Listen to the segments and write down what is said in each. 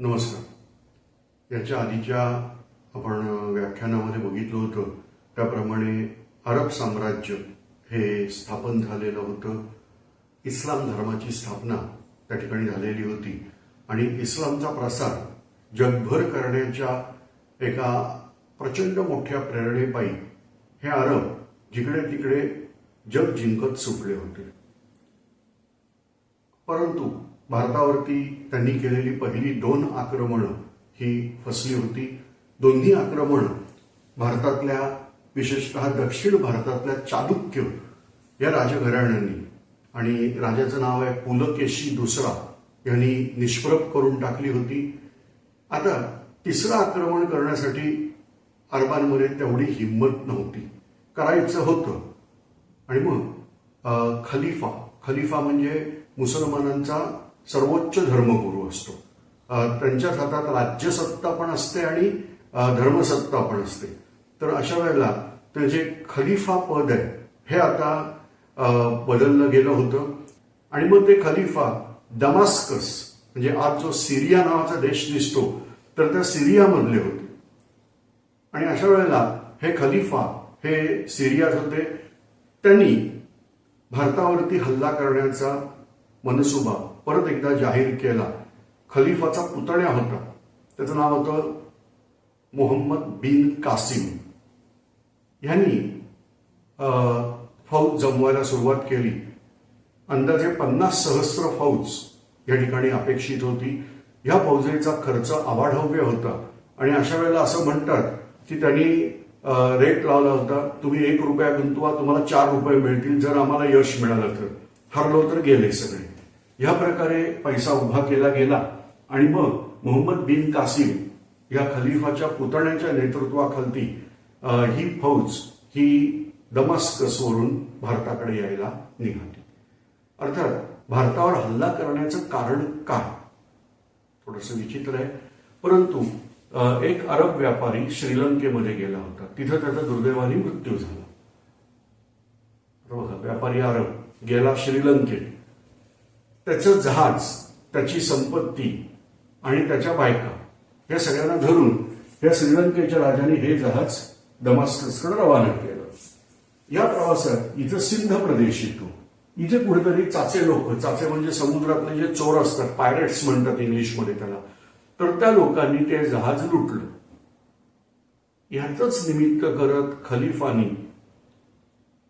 नमस्कार. याच्या आधीच्या आपण व्याख्यानामध्ये बघितलं होतं. त्याप्रमाणे अरब साम्राज्य हे स्थापन झालेलं होतं. इस्लाम धर्माची स्थापना त्या ठिकाणी झालेली होती. आणि इस्लामचा प्रसार जगभर करण्याच्या एका प्रचंड मोठ्या प्रेरणेपायी हे अरब जिकडे तिकडे जग जिंकत सुटले होते. परंतु भारतावरती त्यांनी केलेली पहिली दोन आक्रमणं ही फसली होती. दोन्ही आक्रमणं भारतातल्या विशेषतः दक्षिण भारतातल्या चालुक्य या राजघराण्यांनी आणि राजाचं नाव आहे पुलकेशी दुसरा यांनी निष्प्रभ करून टाकली होती. आता तिसरं आक्रमण करण्यासाठी अरबांमध्ये तेवढी हिंमत नव्हती. करायचं होतं. आणि मग खलिफा खलिफा म्हणजे मुसलमानांचा सर्वोच्च धर्मगुरू असतो. त्यांच्याच हातात राज्यसत्ता पण असते आणि धर्मसत्ता पण असते. तर अशा वेळेला ते जे खलिफा पद आहे हे आता बदललं गेलं होतं. आणि मग ते खलिफा दमास्कस म्हणजे आज जो सिरिया नावाचा देश दिसतो तर त्या सिरियामधले होते. आणि अशा वेळेला हे खलिफा हे सिरियात होते. त्यांनी भारतावरती हल्ला करण्याचा मनसुबा परत एकदा जाहीर केला. खलिफाचा पुतण्या होता. त्याचं नाव होतं मोहम्मद बिन कासिम. यांनी फौज जमवायला सुरुवात केली. अंदाजे पन्नास सहस्र फौज या ठिकाणी अपेक्षित होती. या फौजेचा खर्च अवाढव्य होता. आणि अशा वेळेला असं म्हणतात की त्यांनी रेट लावला होता. तुम्ही एक रुपया गुंतवा तुम्हाला चार रुपये मिळतील जर आम्हाला यश मिळालं तर. हरलो तर गेले सगळे. ह्या प्रकारे पैसा उभा केला गेला आणि मग मोहम्मद बिन कासिम या खलिफाच्या पुतण्याच्या नेतृत्वाखालती ही फौज ही दमास्कसवरून भारताकडे यायला निघाली. अर्थात भारतावर हल्ला करण्याचं कारण काय? थोडस विचित्र आहे. परंतु एक अरब व्यापारी श्रीलंकेमध्ये गेला होता. तिथं त्याचा दुर्दैवाने मृत्यू झाला. बघा व्यापारी अरब गेला श्रीलंकेत. त्याचं जहाज त्याची संपत्ती आणि त्याच्या बायका या सगळ्यांना धरून या श्रीलंकेच्या राजाने हे जहाज दमास्कसकडे रवाना केलं. या प्रवासात इथं सिंध प्रदेश येतो. इथे कुठेतरी चाचे लोक चाचे म्हणजे समुद्रातले जे चोर असतात पायरेट्स म्हणतात इंग्लिशमध्ये त्याला तर त्या लोकांनी ते जहाज लुटलं. याचंच निमित्त करत खलिफानी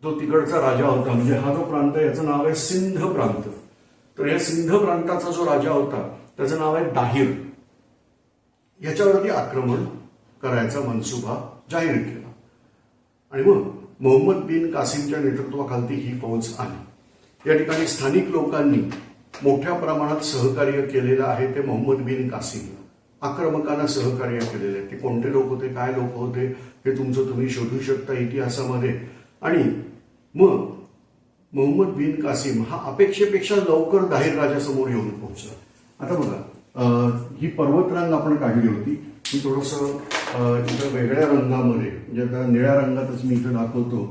जो तिकडचा राजा होता म्हणजे हा जो प्रांत याचं नाव आहे सिंध प्रांत. तर या सिंध प्रांताचा जो राजा होता त्याचं नाव आहे दाहिर. याच्यावरती आक्रमण करायचा मनसुबा जाहीर केला. आणि मग मोहम्मद बिन कासिमच्या नेतृत्वाखालती ही फौज आली. या ठिकाणी स्थानिक लोकांनी मोठ्या प्रमाणात सहकार्य केलेलं आहे ते मोहम्मद बिन कासिम. आक्रमकांना सहकार्य केलेले आहे. ते कोणते लोक होते काय लोक होते हे तुमचं तुम्ही शोधू शकता इतिहासामध्ये. आणि मग मोहम्मद बिन कासिम हा अपेक्षेपेक्षा लवकर दाहीर राजासमोर येऊन पोहोचला. आता बघा ही पर्वतरांग आपण काढली होती. ही थोडस इथं वेगळ्या रंगामध्ये म्हणजे आता निळ्या रंगातच मी इथं दाखवतो.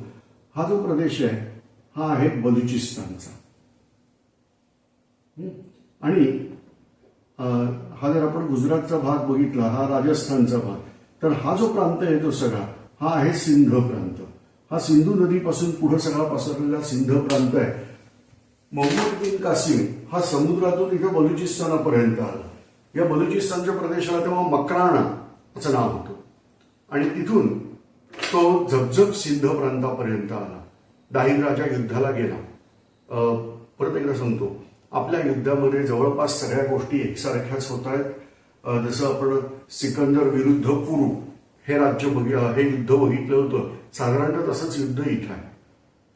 हा जो प्रदेश आहे हा आहे बलुचिस्तानचा. आणि हा जर आपण गुजरातचा भाग बघितला हा राजस्थानचा भाग तर हा जो प्रांत आहे तो सगळा हा आहे सिंध प्रांत. हा सिंधू नदीपासून पुढे सगळा पसरलेला सिंध प्रांत आहे. मोहम्मद बिन कासिम हा समुद्रातून इथं बलुचिस्तानापर्यंत आला. या बलुचिस्तानच्या प्रदेशाला तेव्हा मकराणा असं नाव होतं. आणि तिथून तो झपझप सिंध प्रांतापर्यंत आला. दाहिर राजा युद्धाला गेला. परत एकदा सांगतो आपल्या युद्धामध्ये जवळपास सगळ्या गोष्टी एकसारख्याच होत आहेत. जसं आपण सिकंदर विरुद्ध पुरू हे राज्य बघ हे युद्ध बघितलं होतं साधारणतः तसंच युद्ध इथं आहे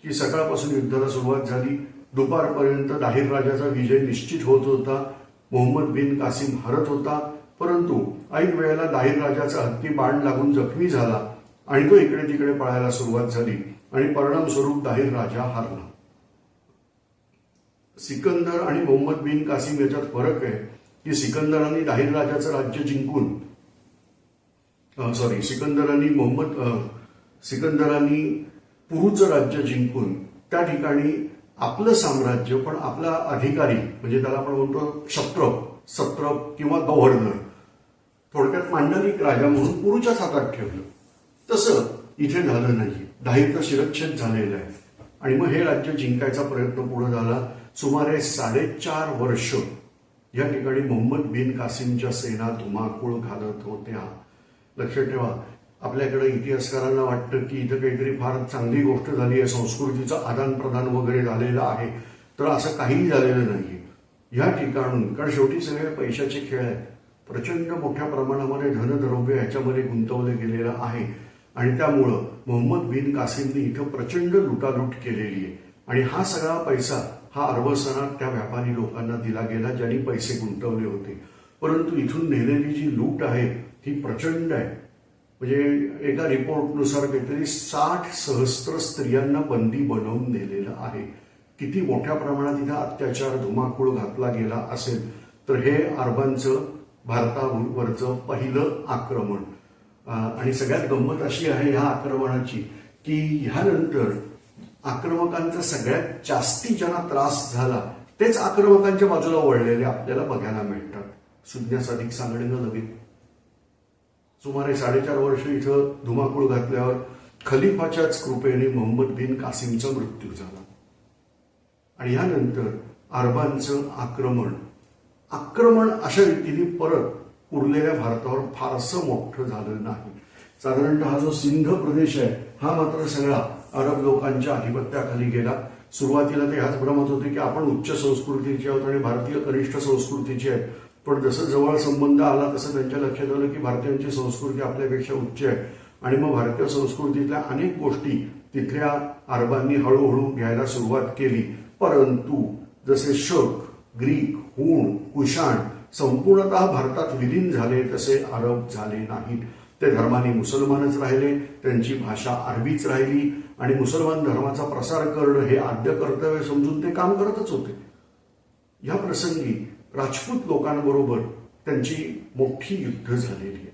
की सकाळपासून युद्धाला सुरुवात झाली. दुपारपर्यंत दाहिर राजाचा विजय निश्चित होत होता. मोहम्मद बिन कासिम हरत होता. परंतु ऐन वेळेला दाहिर राजाचा हत्ती बाण लागून जखमी झाला आणि तो इकडे तिकडे पळायला सुरुवात झाली आणि परिणामस्वरूप दाहिर राजा हारला. सिकंदर आणि मोहम्मद बिन कासिम याच्यात फरक आहे. की सिकंदरांनी दाहिर राजाचं राज्य जिंकून सॉरी सिकंदरांनी मोहम्मद सिकंदरांनी पुरूचं राज्य जिंकून त्या ठिकाणी आपलं साम्राज्य पण आपला अधिकारी म्हणजे त्याला आपण म्हणतो क्षत्रप सत्रप किंवा गव्हर्नर थोडक्यात मांडलिक राजा म्हणून पुरुच्याच हातात ठेवलं. तसं इथे झालं नाही. दाहित्य शिरच्छेद झालेलं आहे. आणि मग हे राज्य जिंकायचा प्रयत्न पुढे झाला. सुमारे साडेचार वर्ष या ठिकाणी मोहम्मद बिन कासिमच्या सेना धुमाकूळ घालत होत्या. लक्षात ठेवा. आपल्याकडे इतिहासकारांना वाटतं की इथं काहीतरी फार चांगली गोष्ट झाली आहे. संस्कृतीचं आदान प्रदान वगैरे झालेलं आहे. तर असं काहीही झालेलं नाही या ठिकाणून कारण शेवटी सगळे पैशाचे खेळ आहेत. प्रचंड मोठ्या प्रमाणामध्ये धनद्रव्य ह्याच्यामध्ये गुंतवलं गेलेलं आहे. आणि त्यामुळं मोहम्मद बिन कासिमने इथं प्रचंड लुटालूट केलेली आहे. आणि हा सगळा पैसा हा अर्वसनात त्या व्यापारी लोकांना दिला गेला ज्यांनी पैसे गुंतवले होते. परंतु इथून नेलेली जी लूट आहे ती प्रचंड आहे. म्हणजे एका रिपोर्टनुसार काहीतरी साठ सहस्त्र स्त्रियांना बंदी बनवून नेलेलं आहे. किती मोठ्या प्रमाणात इथं अत्याचार धुमाकूळ घातला गेला असेल तर हे अरबांचं भारतावरचं पहिलं आक्रमण. आणि सगळ्यात गंमत अशी आहे ह्या आक्रमणाची की ह्यानंतर आक्रमकांचा सगळ्यात जास्ती ज्यांना त्रास झाला तेच आक्रमकांच्या बाजूला वळलेले आपल्याला बघायला मिळतं. सुज्ञास अधिक सांगणे नवीन सुमारे साडेचार वर्ष इथं धुमाकूळ घातल्यावर खलिफाच्याच कृपेने मोहम्मद बिन कासिमचा मृत्यू झाला. आणि यानंतर अरबांचं आक्रमण आक्रमण अशा रीतीने परत उरलेल्या भारतावर फारसं मोठं झालं नाही. साधारणतः हा जो सिंध प्रदेश आहे हा मात्र सगळा अरब लोकांच्या अधिपत्याखाली गेला. सुरुवातीला ते ह्याच भ्रमत होते की आपण उच्च संस्कृतीचे आहोत आणि भारतीय कनिष्ठ संस्कृतीचे आहेत. पण जसं जवळ संबंध आला तसं त्यांच्या लक्षात आलं की भारतीयांची संस्कृती आपल्यापेक्षा उच्च आहे. आणि मग भारतीय संस्कृतीतल्या अनेक गोष्टी तिथल्या अरबांनी हळूहळू घ्यायला सुरुवात केली. परंतु जसे शक ग्रीक हूण कुशाण संपूर्णतः भारतात विलीन झाले तसे अरब झाले नाहीत. ते धर्माने मुसलमानच राहिले त्यांची भाषा अरबीच राहिली आणि मुसलमान धर्माचा प्रसार करणं हे आद्य कर्तव्य समजून ते काम करतच होते. या प्रसंगी राजपूत लोकांबरोबर त्यांची मोठी युद्ध झालेली आहे.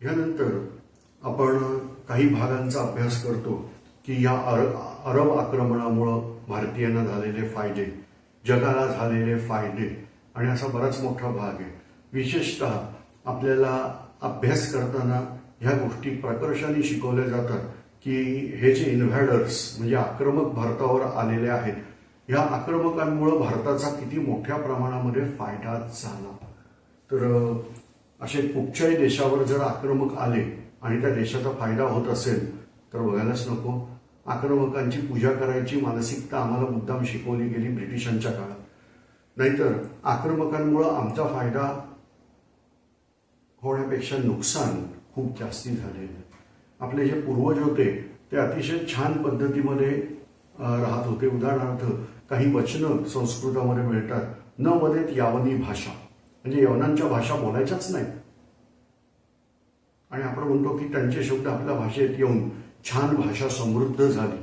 यानंतर आपण काही भागांचा अभ्यास करतो की या अरब आक्रमणामुळं भारतीयांना झालेले फायदे जगाला झालेले फायदे आणि असा बराच मोठा भाग आहे. विशेषतः आपल्याला अभ्यास करताना ह्या गोष्टी प्रकर्षाने शिकवल्या जातात की हे जे इन्व्हॅडर्स म्हणजे आक्रमक भारतावर आलेले आहेत या आक्रमकांमुळं भारताचा किती मोठ्या प्रमाणामध्ये फायदा झाला. तर असे कुठच्याही देशावर जर आक्रमक आले आणि त्या देशाचा फायदा होत असेल तर बघायलाच नको. आक्रमकांची पूजा करायची मानसिकता आम्हाला मुद्दाम शिकवली गेली ब्रिटिशांच्या काळात. नाहीतर आक्रमकांमुळं आमचा फायदा होण्यापेक्षा नुकसान खूप जास्ती झालेलं आपले जे पूर्वज होते ते अतिशय छान पद्धतीमध्ये राहत होते. उदाहरणार्थ काही वचनं संस्कृतामध्ये मिळतात. न मदेत यावनी भाषा. म्हणजे यवनांच्या भाषा बोलायच्याच नाही आणि आपण म्हणतो की त्यांचे शब्द आपल्या भाषेत येऊन छान भाषा समृद्ध झाली.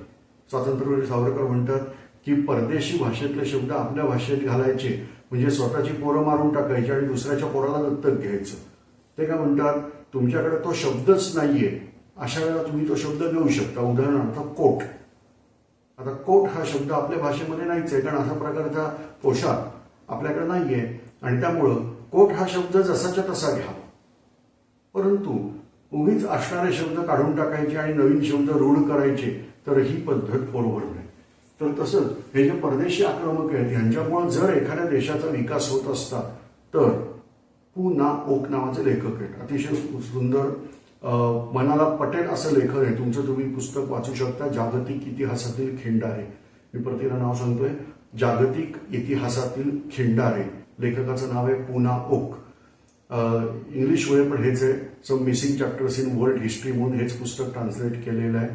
स्वातंत्र्यवीर सावरकर म्हणतात की परदेशी भाषेतले शब्द आपल्या भाषेत घालायचे. म्हणजे स्वतःची पोरं मारून टाकायची आणि दुसऱ्याच्या पोराला दत्तक घ्यायचं. ते काय म्हणतात? तुमच्याकडे तो शब्दच नाहीये. अशा वेळेला तुम्ही तो शब्द घेऊ शकता. उदाहरणार्थ कोट. आता कोट हा शब्द आपल्या भाषेमध्ये नाहीच आहे कारण अशा प्रकारचा पोशाख आपल्याकडे नाहीये. आणि त्यामुळं कोट हा शब्द जसाच्या तसा घ्यावा परंतु उगीच असणारे शब्द काढून टाकायचे आणि नवीन शब्द रूढ करायचे तर ही पद्धत बरोबर नाही. तर तसंच हे जे परदेशी आक्रमक आहेत ह्यांच्यामुळे जर एखाद्या देशाचा विकास होत असता तर पु ना ओक नावाचे लेखक आहेत. अतिशय सुंदर मनाला पटेल असं लेखन आहे. तुमचं तुम्ही पुस्तक वाचू शकता. जागतिक इतिहासातील खिंडारे मी प्रतिला नाव सांगतोय. जागतिक इतिहासातील खिंडारे लेखकाचं नाव आहे पुना ओक. इंग्लिशमध्ये पण हेच आहे. Some missing chapters in world history म्हणून हेच पुस्तक ट्रान्सलेट केलेलं आहे.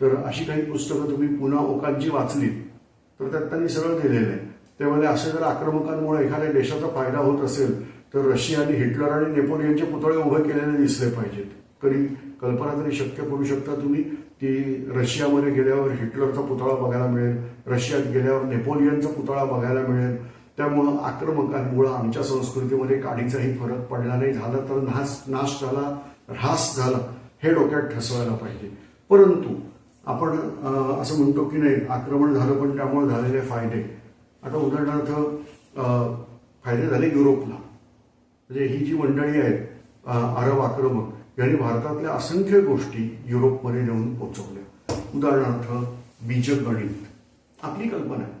तर अशी काही पुस्तकं तुम्ही पुन्हा ओकांची वाचलीत तर त्यात त्यांनी सरळ दिलेलं आहे. त्यामध्ये असे जर आक्रमकांमुळे एखाद्या देशाचा फायदा होत असेल तर रशियाने हिटलर आणि नेपोलियनचे पुतळे उभे केलेले दिसले पाहिजेत. तरी कल्पना तरी शक्य करू शकता तुम्ही. की रशियामध्ये गेल्यावर हिटलरचा पुतळा बघायला मिळेल. रशियात गेल्यावर नेपोलियनचा पुतळा बघायला मिळेल. त्यामुळं आक्रमकांमुळं आमच्या संस्कृतीमध्ये काडीचाही फरक पडला नाही. झाला तर नाश नाश झाला ऱ्हास झाला हे डोक्यात ठसवायला पाहिजे. परंतु आपण असं म्हणतो की नाही आक्रमण झालं पण त्यामुळे झालेले फायदे. आता उदाहरणार्थ फायदे झाले युरोपला. म्हणजे ही जी मंडळी आहेत अरब आक्रमक यांनी भारतातल्या असंख्य गोष्टी युरोपमध्ये नेऊन पोचवल्या. उदाहरणार्थ बीजगणित आपली कल्पना आहे.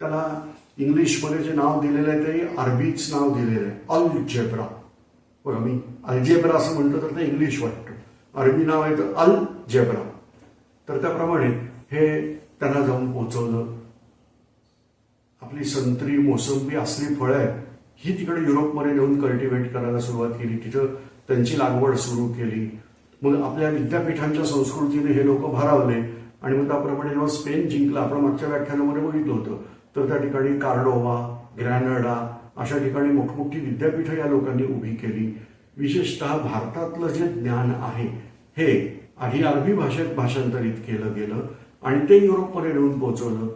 त्याला इंग्लिशमध्ये जे नाव दिलेलं आहे ते अरबीच नाव दिलेलं आहे. अल जेब्रा बरं मी अल्जेब्रा असं म्हणतो तर ते इंग्लिश वाटतं. अरबी नाव आहे तर अल जेब्रा तर त्याप्रमाणे हे त्यांना जाऊन पोचवलं. आपली संत्री मोसंबी असली फळं आहेत ही तिकडे युरोपमध्ये नेऊन कल्टिवेट करायला सुरुवात केली. तिथं त्यांची लागवड सुरू केली. मग आपल्या विद्यापीठांच्या संस्कृतीने हे लोक भारावले आणि मग त्याप्रमाणे जेव्हा स्पेन जिंकला आपण मागच्या व्याख्यानामध्ये बघितलं होतं. तर त्या ठिकाणी कार्डोवा ग्रॅनडा अशा ठिकाणी मोठमोठी विद्यापीठं या लोकांनी उभी केली. विशेषतः भारतातलं जे ज्ञान आहे हे आधी अरबी भाषेत भाषांतरित केलं गेलं आणि ते युरोपमध्ये येऊन पोहोचवलं.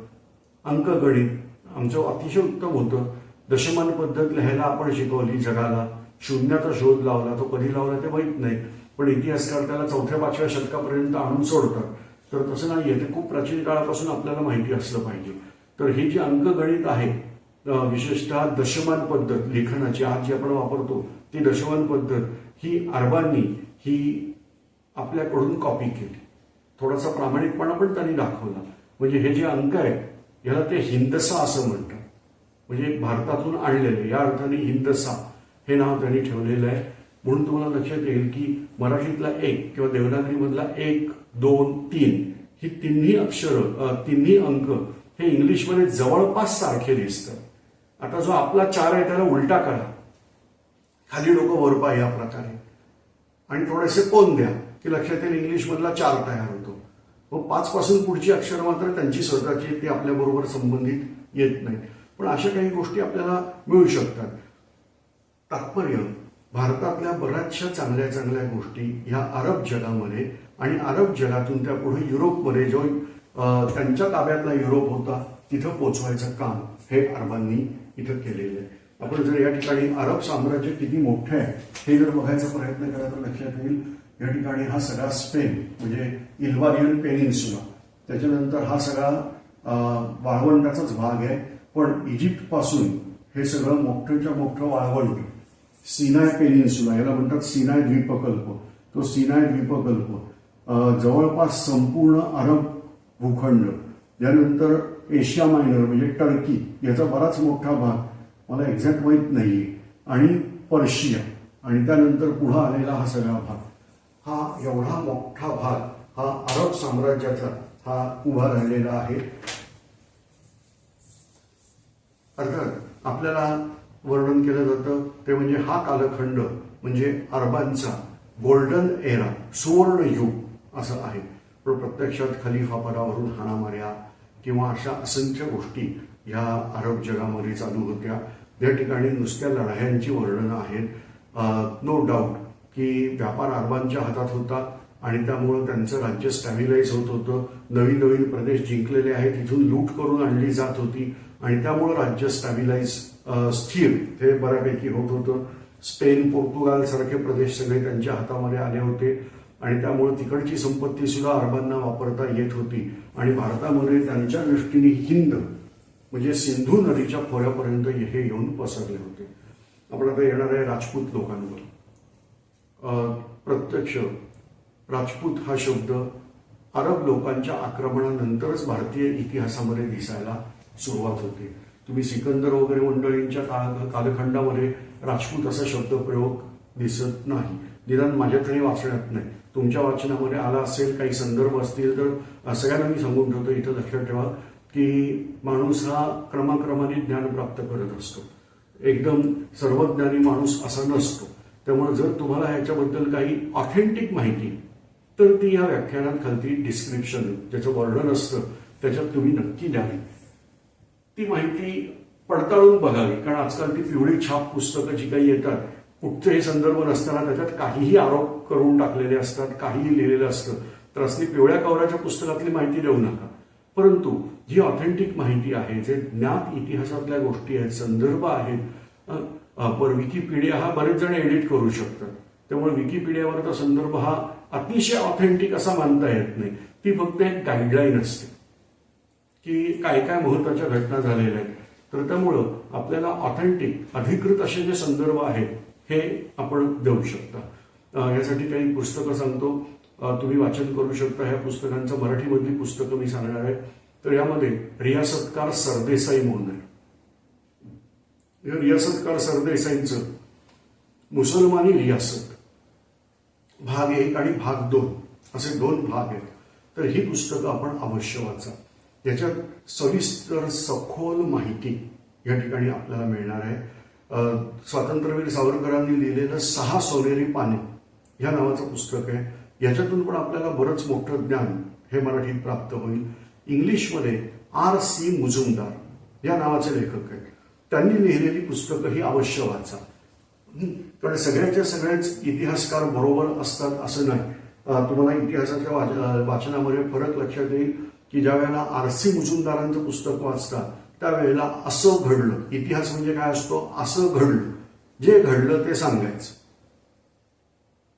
अंकगणित आमचं अतिशय उत्तम होतं. दशमान पद्धत लिहायला आपण शिकवली जगाला. शून्याचा शोध लावला तो कधी लावला ते माहीत नाही. पण इतिहासकार त्याला चौथ्या पाचव्या शतकापर्यंत आणून सोडतात. तर तसं नाहीये ते खूप प्राचीन काळापासून आपल्याला माहिती असलं पाहिजे. तर हे जे अंकगणित आहे विशेषतः दशमान पद्धत लेखनाची आज जी आपण वापरतो ती दशमान पद्धत ही अरबांनी ही आपल्याकडून कॉपी केली. थोडासा प्रामाणिकपणा पण त्यांनी दाखवला. म्हणजे हे जे अंक आहेत याला ते हिंदसा असं म्हणतात. म्हणजे भारतातून आणलेले या अर्थाने हिंदसा. हे नाव त्यांनी ठेवलेलं आहे. म्हणून तुम्हाला लक्षात येईल की मराठीतला एक किंवा देवनागरीमधला एक दोन तीन ही तिन्ही अक्षर तिन्ही अंक हे इंग्लिशमध्ये जवळपास सारखे दिसतात. आता जो आपला चार आहे त्याला उलटा करा. खाली डोकं वर पाय या प्रकारे. आणि थोडेसे कोण द्या की लक्षात येईल इंग्लिश मधला चार तयार होतो. व पाच पासून पुढची अक्षर मात्र त्यांची स्वतःची ती आपल्याबरोबर संबंधित येत नाही पण अशा काही गोष्टी आपल्याला मिळू शकतात. तात्पर्य भारतातल्या बऱ्याचशा चांगल्या चांगल्या गोष्टी ह्या अरब जगामध्ये आणि अरब जगातून त्या पुढे युरोपमध्ये जो त्यांच्या ताब्यातला युरोप होता तिथं पोचवायचं काम हे अरबांनी इथं केलेलं आहे. आपण जर या ठिकाणी अरब साम्राज्य किती मोठं आहे हे जर बघायचा प्रयत्न केला तर लक्षात येईल या ठिकाणी हा सगळा स्पेन म्हणजे इल्वारियन पेनिन्सुला त्याच्यानंतर हा सगळा वाळवंटाचाच भाग आहे. पण इजिप्तपासून हे सगळं मोठंच्या मोठं वाळवंट सिनाय पेनिन्सुला याला म्हणतात सिनाय द्वीपकल्प. तो सिनाय द्वीपकल्प जवळपास संपूर्ण अरब भूखंड यानंतर एशिया मायनर म्हणजे टर्की याचा बराच मोठा भाग मला एक्झॅक्ट माहीत नाहीये. आणि पर्शिया आणि त्यानंतर पुढं आलेला हा सगळा भाग. हा एवढा मोठा भाग हा अरब साम्राज्याचा हा उभा राहिलेला आहे. अर्थात आपल्याला वर्णन केलं जातं. ते म्हणजे हा कालखंड म्हणजे अरबांचा गोल्डन एरा सुवर्ण युग असं आहे. पण प्रत्यक्षात खलिफा पदावरून हाणामाऱ्या किंवा अशा असंख्य गोष्टी ह्या अरब जगामध्ये चालू होत्या. या ठिकाणी नुसत्या लढायांची वर्णनं आहेत. नो डाऊट की व्यापार अरबांच्या हातात होता आणि त्यामुळं त्यांचं राज्य स्टॅबिलाईज होत होतं. नवीन नवीन प्रदेश जिंकलेले आहेत. तिथून लूट करून आणली जात होती आणि त्यामुळं राज्य स्टॅबिलाईज स्थिर हे बऱ्यापैकी होत होतं. स्पेन पोर्तुगाल सारखे प्रदेश सगळे त्यांच्या हातामध्ये आले होते आणि त्यामुळे तिकडची संपत्ती सुद्धा अरबांना वापरता येत होती. आणि भारतामध्ये त्यांच्या दृष्टीने हिंद म्हणजे सिंधू नदीच्या खोऱ्यापर्यंत हे येऊन पसरले होते. आपण आता येणार आहे राजपूत लोकांवर. प्रत्यक्ष राजपूत हा शब्द अरब लोकांच्या आक्रमणानंतरच भारतीय इतिहासामध्ये दिसायला सुरुवात होते. तुम्ही सिकंदर वगैरे मंडळींच्या काळ कालखंडामध्ये राजपूत असा शब्द प्रयोग दिसत नाही. निदान माझ्या तरी वाचण्यात नाही. तुमच्या वाचनामध्ये आला असेल काही संदर्भ असतील तर सगळ्यांना मी सांगून ठेवतो इथं लक्षात ठेवा की माणूस हा क्रमाक्रमाने ज्ञान प्राप्त करत असतो. एकदम सर्वज्ञानी माणूस असा नसतो. त्यामुळे जर तुम्हाला याच्याबद्दल काही ऑथेंटिक माहिती तर ती या व्याख्यानात खालती डिस्क्रिप्शन ज्याचं वर्णन असतं त्याच्यात तुम्ही नक्की द्यावी. ती माहिती पडताळून बघावी. कारण आजकाल ती पिवळी छाप पुस्तकं जी काही येतात कुठचेही संदर्भ नसताना त्याच्यात काहीही आरोप करून टाकलेले असतात काहीही लिहिलेलं असतं. तर असली पिवळ्या कवराच्या पुस्तकातली माहिती देऊ नका. परंतु जी ऑथेंटिक माहिती आहे जे ज्ञात इतिहासातल्या गोष्टी आहेत संदर्भ आहेत पर विकिपीडिया हा बरेच जण एडिट करू शकतात. त्यामुळे विकिपीडियावरचा संदर्भ हा अतिशय ऑथेंटिक असा मानता येत नाही. ती फक्त एक गाईडलाईन असते. की काय काय महत्त्वाच्या घटना झालेल्या आहेत. तर त्यामुळं आपल्याला ऑथेंटिक अधिकृत असे जे संदर्भ आहेत हे आपण देऊ शकता. यासाठी काही पुस्तकं सांगतो. तुम्ही वाचन करू शकता. ह्या पुस्तकांचं मराठीमधली पुस्तकं मी सांगणार आहे. तर यामध्ये रियासतकार सरदेसाई म्हणून आहे. हे रियासतकार सरदेसाईंचं मुसलमानी रियासत. भाग एक आणि भाग दोन. असे दोन भाग आहेत. तर ही पुस्तकं आपण अवश्य वाचा. याच्यात सविस्तर सखोल माहिती या ठिकाणी आपल्याला मिळणार आहे. स्वातंत्र्यवीर सावरकरांनी लिहिलेलं सहा सोनेरी पाने या नावाचं पुस्तक आहे. याच्यातून पण आपल्याला बरंच मोठं ज्ञान हे मराठीत प्राप्त होईल. इंग्लिशमध्ये आर सी मुजुमदार या नावाचे लेखक आहेत. त्यांनी लिहिलेली पुस्तकं ही अवश्य वाचा. कारण सगळ्याच्या सगळ्याच इतिहासकार बरोबर असतात असं नाही. तुम्हाला इतिहासाच्या वाच- वाचनामध्ये फरक लक्षात येईल. की ज्या वेळेला आर सी मुजुमदारांचं पुस्तक वाचता त्यावेळेला असं घडलं. इतिहास म्हणजे काय असतो? असं घडलं. जे घडलं ते सांगायचं.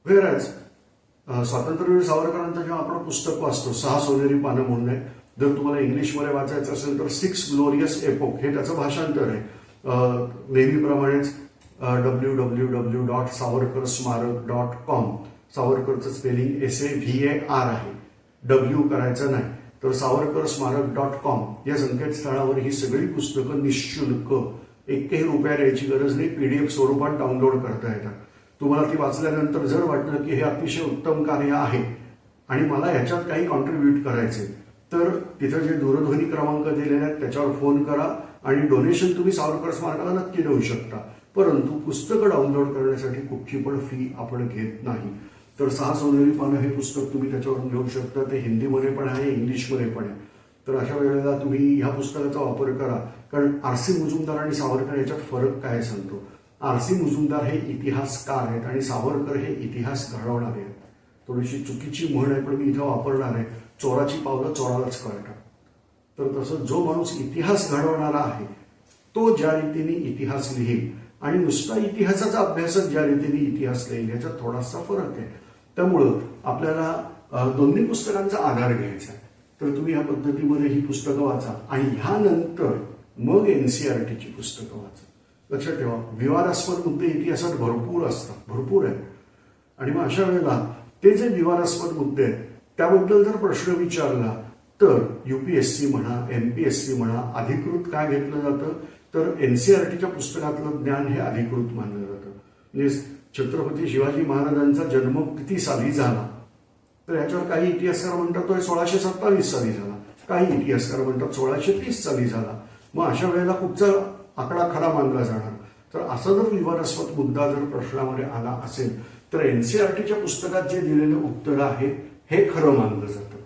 वेरच स्वातंत्र्यवीर सावरकरांचं जेव्हा आपण पुस्तक वाचतो सहा सोनेरी पानं म्हणून आहे जर तुम्हाला इंग्लिशमध्ये वाचायचं असेल तर सिक्स ग्लोरियस एपोक हे त्याचं भाषांतर आहे. नेहमीप्रमाणेच W W W dot Savarkar Smarak dot com सावरकरचं spelling S A V A R आहे. डब्ल्यू करायचं नाही. तर सावरकर स्मारक डॉट कॉम या संकेतस्थळावर ही सगळी पुस्तकं निशुल्क एकही रुपया द्यायची गरज नाही. पीडीएफ स्वरूपात डाउनलोड करता येतात. तुम्हाला ती वाचल्यानंतर जर वाटलं की हे अतिशय उत्तम कार्य आहे आणि मला ह्याच्यात काही कॉन्ट्रीब्युट करायचे तर तिथं जे दूरध्वनी क्रमांक दिलेले आहेत त्याच्यावर फोन करा आणि डोनेशन तुम्ही सावरकर स्मारकाला नक्की देऊ शकता. परंतु पुस्तकं डाउनलोड करण्यासाठी कुठची पण फी आपण घेत नाही. तर सहा सोनेरी पानं हे पुस्तक तुम्ही त्याच्यावरून घेऊ शकता. ते हिंदीमध्ये पण आहे इंग्लिशमध्ये पण आहे. तर अशा वेळेला तुम्ही ह्या पुस्तकाचा वापर करा. कारण आरसी मुजुमदार आणि सावरकर याच्यात फरक काय सांगतो? आरसी मुजुमदार हे इतिहासकार आहेत आणि सावरकर हे इतिहास घडवणारे आहेत. थोडीशी चुकीची म्हण आहे पण मी इथं वापरणार आहे. चोराची पावलं चोरालाच कळतात. तर तसं जो माणूस इतिहास घडवणारा आहे तो ज्या रीतीने इतिहास लिहील आणि नुसता इतिहासाचा अभ्यासच ज्या रीतीने इतिहास लिहील याच्यात थोडासा फरक आहे. त्यामुळं आपल्याला दोन्ही पुस्तकांचा आधार घ्यायचा आहे. तर तुम्ही या पद्धतीमध्ये ही पुस्तकं वाचा आणि ह्यानंतर मग एनसीआरटीची पुस्तकं वाचा. लक्षात ठेवा विवादास्पद मुद्दे इतिहासात भरपूर असतात भरपूर आहेत. आणि मग अशा वेळेला ते जे विवादास्पद मुद्दे आहेत त्याबद्दल जर प्रश्न विचारला तर युपीएससी म्हणा एमपीएससी म्हणा अधिकृत काय घेतलं जातं? तर एनसीआरटीच्या पुस्तकातलं ज्ञान हे अधिकृत मानलं जातं. म्हणजे छत्रपती शिवाजी महाराजांचा जन्म किती साली झाला? तर याच्यावर काही इतिहासकार म्हणतात तो सोळाशे सत्तावीस साली झाला. काही इतिहासकार म्हणतात सोळाशे तीस साली झाला. मग अशा वेळेला कुठचा आकडा खरा मानला जाणार? तर असा जर विवादास्पद मुद्दा जर प्रश्नामध्ये आला असेल तर एनसीआरटीच्या पुस्तकात जे दिलेलं उत्तर आहे हे खरं मानलं जातं.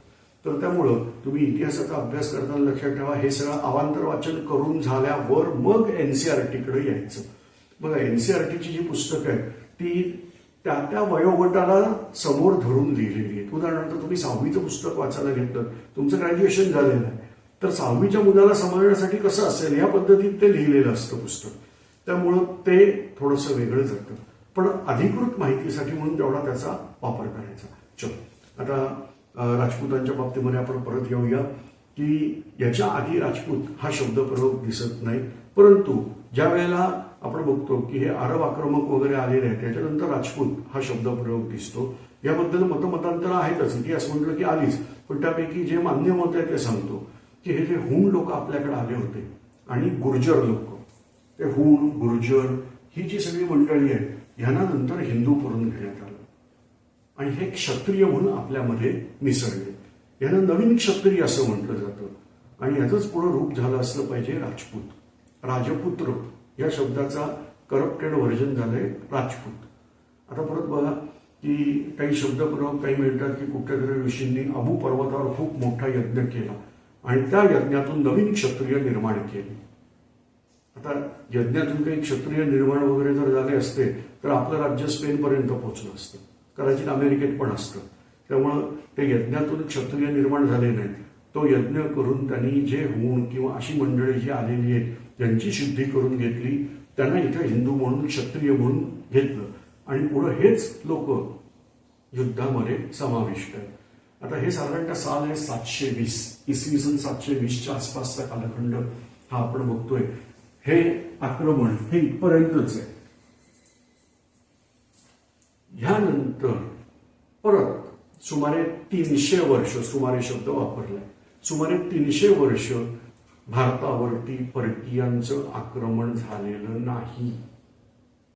तर त्यामुळं तुम्ही इतिहासाचा अभ्यास करताना लक्षात ठेवा हे सगळं अवांतर वाचन करून झाल्यावर मग एनसीआरटीकडे यायचं. बघा एनसीआरटीची जी पुस्तकं आहेत ती त्या त्या वयोगटाला समोर धरून लिहिलेली आहेत उदाहरणार्थ तुम्ही सहावीचं पुस्तक वाचायला घेतलं तुमचं ग्रॅज्युएशन झालेलं आहे. तर सहावीच्या मुलाला समजण्यासाठी कसं असेल या पद्धतीत ते लिहिलेलं असतं पुस्तक. त्यामुळं ते थोडंसं वेगळं जातं पण अधिकृत माहितीसाठी म्हणून तेवढा त्याचा वापर करायचा. चलो. आता राजपूतांच्या बाबतीमध्ये आपण परत येऊया की याच्या आधी राजपूत हा शब्दप्रयोग दिसत नाही परंतु ज्या वेळेला आपण बघतो की हे अरब आक्रमक वगैरे आलेले आहेत. त्याच्यानंतर राजपूत हा शब्दप्रयोग दिसतो. याबद्दल मतमतांतर आहेतच. इतिहास म्हटलं की आलीच पण त्यापैकी जे मान्य मत आहे ते सांगतो की हे जे हुण लोक आपल्याकडे आले होते आणि गुर्जर लोक ते हुण गुर्जर ही जी सगळी मंडळी आहे ह्यांना नंतर हिंदू करून घेण्यात आलं. आणि हे क्षत्रिय म्हणून आपल्यामध्ये मिसळले. यांना नवीन क्षत्रिय असं म्हटलं जातं. आणि याचंच पुढं रूप झालं असलं पाहिजे राजपूत. राजपुत्र. या शब्दाचा करप्टेड व्हर्जन झालंय राजपूत. आता परत बघा की काही शब्दप्रयोग काही मिळतात की कुठल्या तरी ऋषींनी अबू पर्वतावर खूप मोठा यज्ञ केला आणि त्या यज्ञातून नवीन क्षत्रिय निर्माण केली. आता यज्ञातून काही क्षत्रिय निर्माण वगैरे जर झाले असते तर आपलं राज्य स्पेनपर्यंत पोहोचलं असतं. कदाचित अमेरिकेत पण असतं. त्यामुळं ते यज्ञातून क्षत्रिय निर्माण झाले नाहीत. तो यज्ञ करून त्यांनी जे होऊन किंवा अशी मंडळी जी आलेली आहेत त्यांची शुद्धी करून घेतली त्यांना इथं हिंदू म्हणून क्षत्रिय म्हणून घेतलं. आणि पुढं हेच लोक युद्धामध्ये समाविष्ट आहेत. आता हे साधारणतः साल आहे सातशे वीस इसवी सन सातशे वीसच्या आसपासचा कालखंड हा आपण बघतोय. हे आक्रमण हे इथपर्यंतच आहे. ह्यानंतर परत सुमारे तीनशे वर्ष सुमारे शब्द वापरलाय सुमारे तीनशे वर्ष भारतावरती परकीयांचं आक्रमण झालेलं नाही.